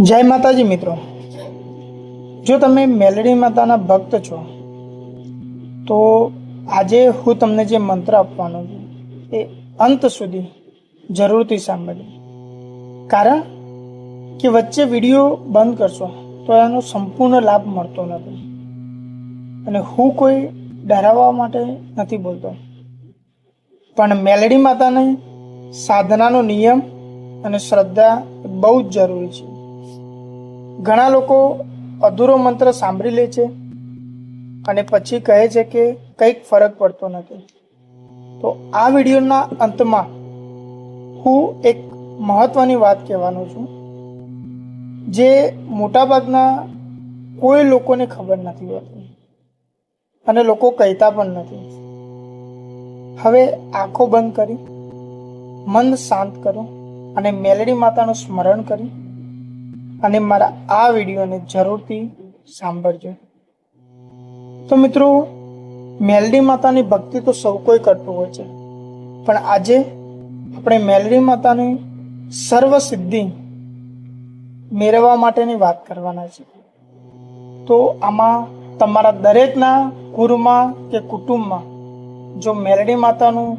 જય માતાજી મિત્રો. જો તમે મેલડી માતાના ભક્ત છો, તો આજે હું તમને જે મંત્ર આપવાનો છું, એ અંત સુધી જરૂરથી સાંભળજો. કારણ કે વચ્ચે વીડિયો બંધ કરશો, તો એનો સંપૂર્ણ લાભ મળતો નથી. અને હું કોઈ ડરાવવા માટે નથી બોલતો. પણ મેલડી માતાની સાધનાનો નિયમ અને શ્રદ્ધા બહુ જ જરૂરી છે. ઘણા લોકો અધૂરો મંત્ર સાંભળી લે છે અને પછી કહે છે કે કંઈક ફરક પડતો નથી. તો આ વિડીયોના અંતમાં હું એક મહત્વની વાત કહેવાનો છું, જે મોટાભાગના કોઈ લોકોને ખબર નથી હોતી અને લોકો કહેતા પણ નથી. હવે આંખો બંધ કરી, મન શાંત કરો અને મેલડી માતાનું સ્મરણ કરી અને મારા આ વિડીયોને જરૂરથી સાંભળજો. તો મિત્રો, મેલડી માતાની ભક્તિ તો સૌ કોઈ કરતું હોય છે. પણ આજે આપણે મેલડી માતાની સર્વ સિદ્ધિ મેળવવા માટેની વાત કરવાના છે. તો આમાં તમારા દરેકના કુરમાં કે કુટુંબમાં જો મેલડી માતાનું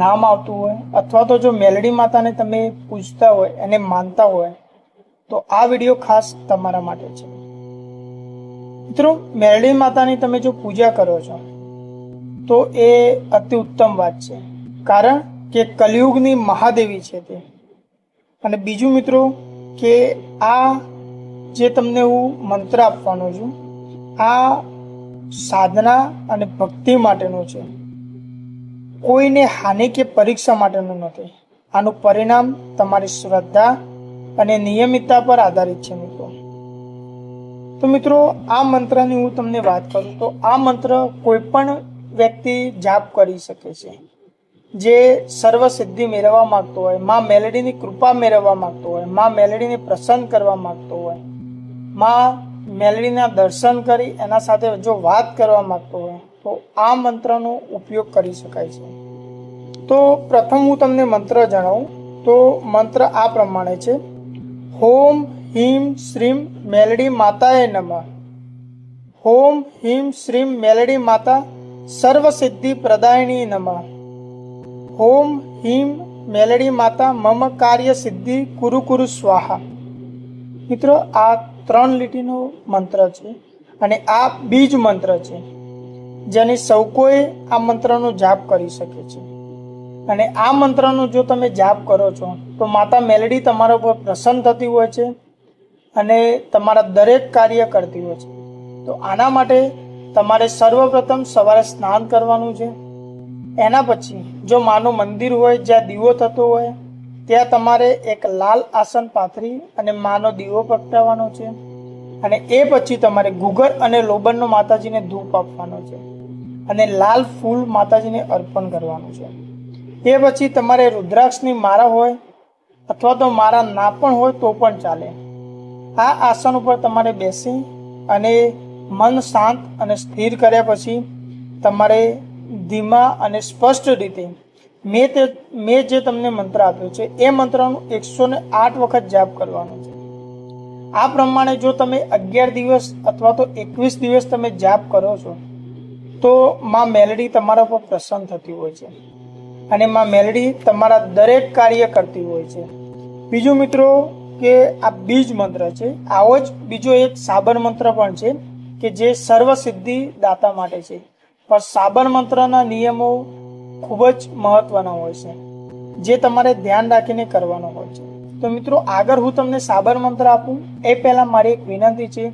નામ આવતું હોય અથવા તો જો મેલડી માતાને તમે પૂજતા હોય, એને માનતા હોય તો આ વીડિયો ખાસ તમારા માટે છે. મિત્રો, મેરડી માતાની તમે જો પૂજા કરો છો, તો એ અતિ ઉત્તમ વાત છે. કારણ કે કલિયુગની મહાદેવી છે તે. અને બીજું મિત્રો, કે આ જે તમને હું મંત્ર આપવાનો છું, આ સાધના અને ભક્તિ માટેનું છે. કોઈને હાનિ કે પરીક્ષા માટેનું નથી. આનું પરિણામ તમારી શ્રદ્ધા અને નિયમિતતા પર આધારિત છે મિત્રો. તો મિત્રો, આ મંત્રની હું તમને વાત કરું તો આ મંત્ર કોઈ પણ વ્યક્તિ જાપ કરી શકે છે. જે સર્વ સિદ્ધિ મેળવવા માંગતો હોય, માં મેલડીની કૃપા મેળવવા માંગતો હોય, માં મેલડીને પ્રસન્ન કરવા માંગતો હોય, માં મેલડીના દર્શન કરી એના સાથે જો વાત કરવા માંગતો હોય, તો આ મંત્રનો ઉપયોગ કરી શકાય છે. તો પ્રથમ હું તમને મંત્ર જણાવું. તો મંત્ર આ પ્રમાણે છે. હોમ હિમ શ્રીમ મેલડી માતાએ નમઃ. હોમ હિમ શ્રીમ મેલડી માતા સર્વ સિદ્ધિ પ્રદાયની નમઃ. હોમ હિમ મેલડી માતા મમ કાર્ય સિદ્ધિ કુરુ કુરુ સ્વાહા. મિત્રો, આ ત્રણ લીટીનો મંત્ર છે અને આ બીજ મંત્ર છે જેની સૌ કોઈ આ મંત્રનો જાપ કરી શકે છે. અને આ મંત્રનો જો તમે જાપ કરો છો, તો માતા મેલડી તમારા ઉપર પ્રસન્ન થતી હોય છે અને તમારા દરેક કાર્ય કરતી હોય છે. તો આના માટે તમારે સર્વપ્રથમ સવારે સ્નાન કરવાનું છે. એના પછી જો માનું મંદિર હોય, જ્યાં દીવો થતો હોય, ત્યાં તમારે એક લાલ આસન પાથરી અને માનો દીવો પ્રગટાવવાનો છે. અને એ પછી તમારે ગુગર અને લોબનનો માતાજીને ધૂપ આપવાનો છે. અને લાલ ફૂલ માતાજીને અર્પણ કરવાનું છે. એ પછી તમારે રુદ્રાક્ષની મારા હોય અથવા તો મારા ના પણ હોય તો પણ ચાલે. આ આસન ઉપર તમારે બેસી અને મન શાંત અને સ્થિર કર્યા પછી તમારે ધીમા અને સ્પષ્ટ રીતે મેં તે, મેં જે તમને મંત્ર આપ્યો છે, એ મંત્રનું એકસો ને આઠ વખત જાપ કરવાનો છે. આ પ્રમાણે જો તમે અગિયાર દિવસ અથવા તો એકવીસ દિવસ તમે જાપ કરો છો, તો માં મેલડી તમારા પર પ્રસન્ન થતી હોય છે. અને માં મેલડી તમારા દરેક કાર્ય કરતી હોય છે. બીજું મિત્રો કે આ બીજ મંત્ર છે, આવો જ બીજો એક સાબર મંત્ર પણ છે કે જે સર્વ સિદ્ધિ દાતા માટે છે. પણ સાબર મંત્રના નિયમો ખૂબ જ મહત્વના હોય છે, જે તમારે ધ્યાન રાખીને કરવાનો હોય છે. તો મિત્રો, આગળ હું તમને સાબર મંત્ર આપું. એ પહેલાં મારી એક વિનંતી છે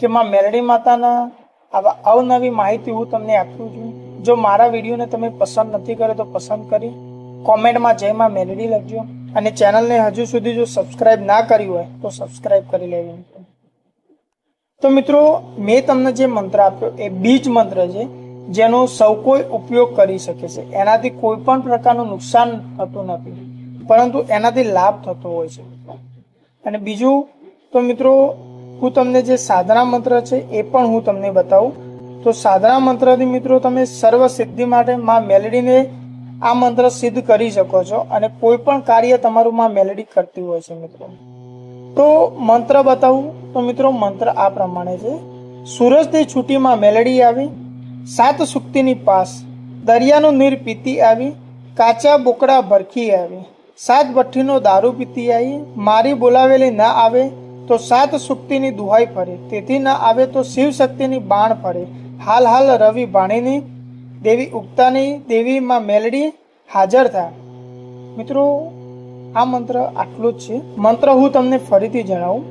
કે માં મેલડી માતાના આવા અવનવી માહિતી હું તમને આપું છું. જો મારા વિડીયોને તમે પસંદ નથી કરે તો પસંદ કરી કોમેન્ટમાં જયમાં મેલેડી લખજો. અને ચેનલને હજુ સુધી જો સબસ્ક્રાઇબ ના કરી હોય તો સબસ્ક્રાઇબ કરી લેવી તો મિત્રો, મેં તમને જે મંત્ર આપ્યો એ બીજ મંત્ર છે, જેનો સૌ કોઈ ઉપયોગ કરી શકે છે. એનાથી કોઈ પણ પ્રકારનું નુકસાન થતું નથી. પરંતુ એનાથી લાભ થતો હોય છે અને બીજું, તો મિત્રો, હું તમને જે સાધના મંત્ર છે એ પણ હું તમને બતાવું. તો સાધના મંત્રથી મિત્રો તમે સર્વ સિદ્ધિ માટે માં મેલડીને આ મંત્ર સિદ્ધ કરી શકો છો અને કોઈ પણ કાર્ય તમારું માં મેલડી કરતી હોય છે મિત્રો. તો મંત્ર બતાવું. તો મિત્રો મંત્ર આ પ્રમાણે છે. સૂરજની છૂટીમાં મેલડી આવી. સાત સુક્તિની પાસ. દરિયાનું નીર પીતી આવી. કાચા બોકડા ભરખી આવી. સાત ભઠ્ઠીનો દારૂ પીતી આવી. મારી બોલાવેલી ના આવે તો સાત સુક્તિની દુહાઈ ફરે. તેથી ના આવે તો શિવ શક્તિની બાણ ફરે. હાલ હાલ રવિ ભાણીની દેવી ઉગતાની દેવીમાં મેલડી હાજર થાય મિત્રો, આ મંત્ર આટલું જ છે. મંત્ર હું તમને ફરીથી જણાવું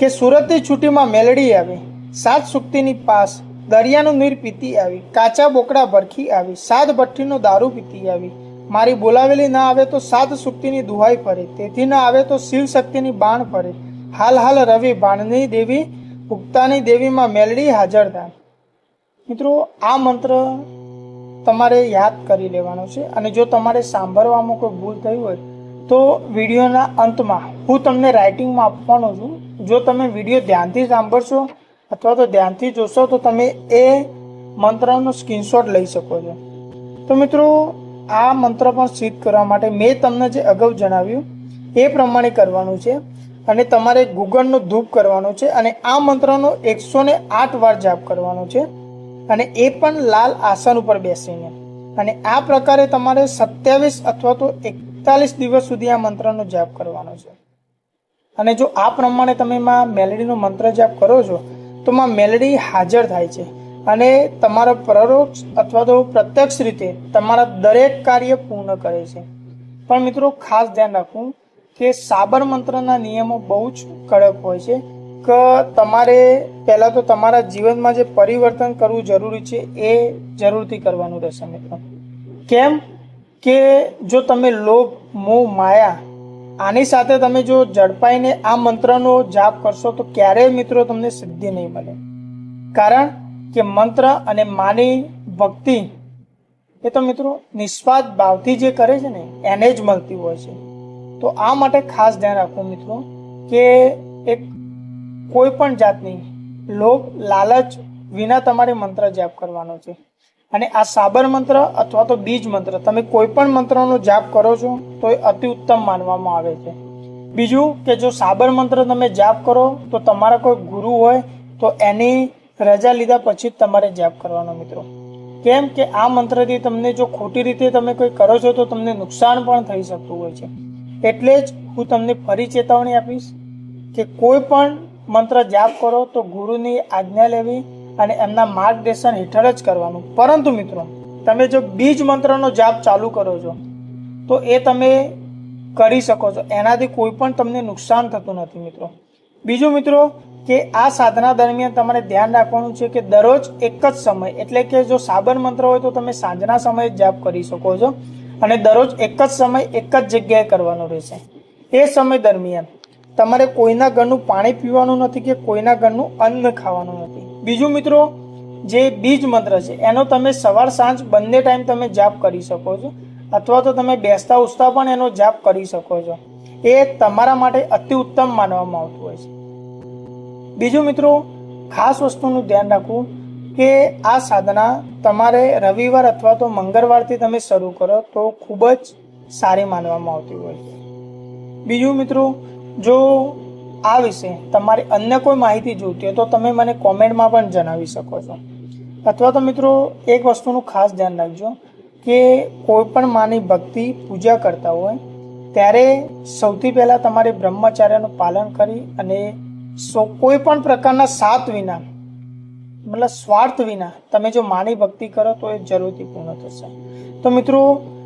કે સુરતની છૂટીમાં મેલડી આવી, સાત સુક્તિની પાસ, દરિયાનું નીર પીતી આવી, કાચા બોકડા ભરખી આવી, સાત ભઠ્ઠીનો દારૂ પીતી આવી. મારી બોલાવેલી ના આવે તો સાત સુક્તિની દુહાઈ ફરે, તેથી ના આવે તો શિવ શક્તિની બાણ ફરે. હાલ હાલ રવિ બાણની દેવી, ઉગતાની દેવીમાં મેલડી હાજર થાય મિત્રો, આ મંત્ર તમારે યાદ કરી લેવાનો છે અને જો તમારે સાંભળવામાં કોઈ ભૂલ થઈ હોય તો વિડીયોના અંતમાં હું તમને રાઇટિંગમાં આપવાનો છું. જો તમે વીડિયો ધ્યાનથી સાંભળશો અથવા તો ધ્યાનથી જોશો તો તમે એ મંત્રનો સ્ક્રીનશોટ લઈ શકો છો. તો મિત્રો, આ મંત્ર પણ સિદ્ધ કરવા માટે મેં તમને જે અગાઉ જણાવ્યું એ પ્રમાણે કરવાનું છે અને તમારે ગુગળનો ધૂપ કરવાનો છે અને આ મંત્રનો એકસો ને આઠ વાર જાપ કરવાનો છે. અને એ પણ લાલ આસન ઉપર બેસીને. અને આ પ્રકારે તમારે સત્યાવીસ અથવા તો એકતાલીસ દિવસ સુધી આ મંત્રનો જાપ કરવાનો છે. અને જો આ પ્રમાણે તમે માં મેલેડીનો મંત્ર જાપ કરો છો, તો માં મેલેડી હાજર થાય છે. અને તમારા પરોક્ષ અથવા તો પ્રત્યક્ષ રીતે તમારા દરેક કાર્ય પૂર્ણ કરે છે. પણ મિત્રો ખાસ ધ્યાન રાખવું કે સાબર મંત્રના નિયમો બહુ જ કડક હોય છે. કે તમારે પહેલાં તો તમારા જીવનમાં જે પરિવર્તન કરવું જરૂરી છે, એ જરૂરથી કરવાનું રહેશે મિત્રો. કેમ કે જો તમે લોભ, મોહ, માયા આની સાથે તમે જો ઝડપાઈને આ મંત્રનો જાપ કરશો, તો ક્યારેય મિત્રો તમને સિદ્ધિ નહીં મળે. કારણ કે મંત્ર અને માની ભક્તિ એ તો મિત્રો નિસ્વાર્થ ભાવથી જે કરે છે ને, એને જ મળતી હોય છે. તો આ માટે ખાસ ધ્યાન રાખવું મિત્રો, કે એક કોઈ પણ જાતની લોભ, લાલચ વિના તમારે મંત્ર જાપ કરવાનો છે. અને આ સાબર મંત્ર અથવા તો બીજ મંત્ર, તમે કોઈ પણ મંત્રનો જાપ કરો છો તો એ અતિ ઉત્તમ માનવામાં આવે છે. બીજું કે જો સાબર મંત્ર તમે જાપ કરો, તો તમારા કોઈ ગુરુ હોય, તો એની રજા લીધા પછી જ તમારે જાપ કરવાનો મિત્રો. કેમ કે આ મંત્રથી તમને જો ખોટી રીતે તમે કોઈ કરો છો, તો તમને નુકસાન પણ થઈ શકતું હોય છે. એટલે જ હું તમને ફરી ચેતવણી આપીશ. કે કોઈ પણ મંત્ર જાપ કરો તો ગુરુની આજ્ઞા લેવી અને એમના માર્ગદર્શન હેઠળ જ કરવાનું. પરંતુ મિત્રો, તમે જો બીજ મંત્રનો જાપ ચાલુ કરો છો, તો એ તમે કરી શકો છો. એનાથી કોઈ પણ તમને નુકસાન થતું નથી મિત્રો. બીજું મિત્રો, કે આ સાધના દરમિયાન તમારે ધ્યાન રાખવાનું છે કે દરરોજ એક જ સમય, એટલે કે જો સાબર મંત્ર હોય તો તમે સાંજના સમયે જાપ કરી શકો છો અને દરરોજ એક જ સમય એક જ જગ્યાએ કરવાનો રહેશે. એ સમય દરમિયાન તમારે કોઈના ઘરનું પાણી પીવાનું નથી કે કોઈના ઘરનું અન્ન ખાવાનું નથી. બીજું મિત્રો, જે બીજ મંત્ર છે, એનો તમે સવાર સાંજ બંને ટાઈમ તમે જાપ કરી શકો છો, અથવા તો તમે બેસતા ઉસતા પણ એનો જાપ કરી શકો છો. એ તમારા માટે અતિ ઉત્તમ માનવામાં આવતું હોય છે. બીજું મિત્રો, ખાસ વસ્તુનું ધ્યાન રાખવું કે આ સાધના તમારે રવિવાર અથવા તો મંગળવારથી તમે શરૂ કરો તો ખૂબ જ સારી માનવામાં આવતી હોય છે. બીજું મિત્રો જો આ વિશે તમારે અન્ય કોઈ માહિતી જોઈતી હોય તો તમે મને કોમેન્ટમાં પણ જણાવી શકો છો. અથવા તો મિત્રો એક વસ્તુનું ખાસ ધ્યાન રાખજો કે કોઈ પણ માની ભક્તિ પૂજા કરતા હોય ત્યારે સૌથી પહેલાં તમારે બ્રહ્મચાર્યનું પાલન કરી અને સો કોઈ પણ પ્રકારના સાત વિના, મતલબ સ્વાર્થ વિના તમે જો માની ભક્તિ કરો તો એ જરૂરથી પૂર્ણ થશે. તો મિત્રો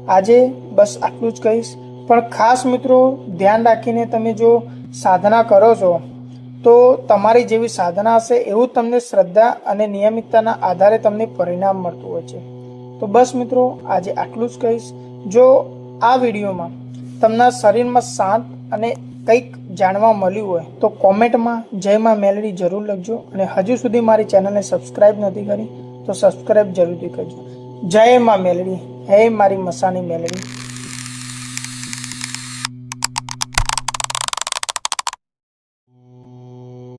આજે બસ આટલું જ કહીશ. પણ ખાસ મિત્રો, ધ્યાન રાખીને તમે જો સાધના કરો છો, તો તમારી જેવી સાધના હશે એવું તમને શ્રદ્ધા અને નિયમિતતાના આધારે તમને પરિણામ મળતું હોય છે. તો બસ મિત્રો, આજે આટલું જ કહીશ. જો આ વિડીયોમાં તમને શરીરમાં શાંત અને કંઈક જાણવા મળ્યું હોય, તો કોમેન્ટમાં જય માં મેલડી જરૂર લખજો અને હજુ સુધી મારી ચેનલને સબસ્ક્રાઇબ નથી કરી, તો સબસ્ક્રાઇબ જરૂરથી કરજો. જય માં મેલડી. હે મારી મસાની મેલડી.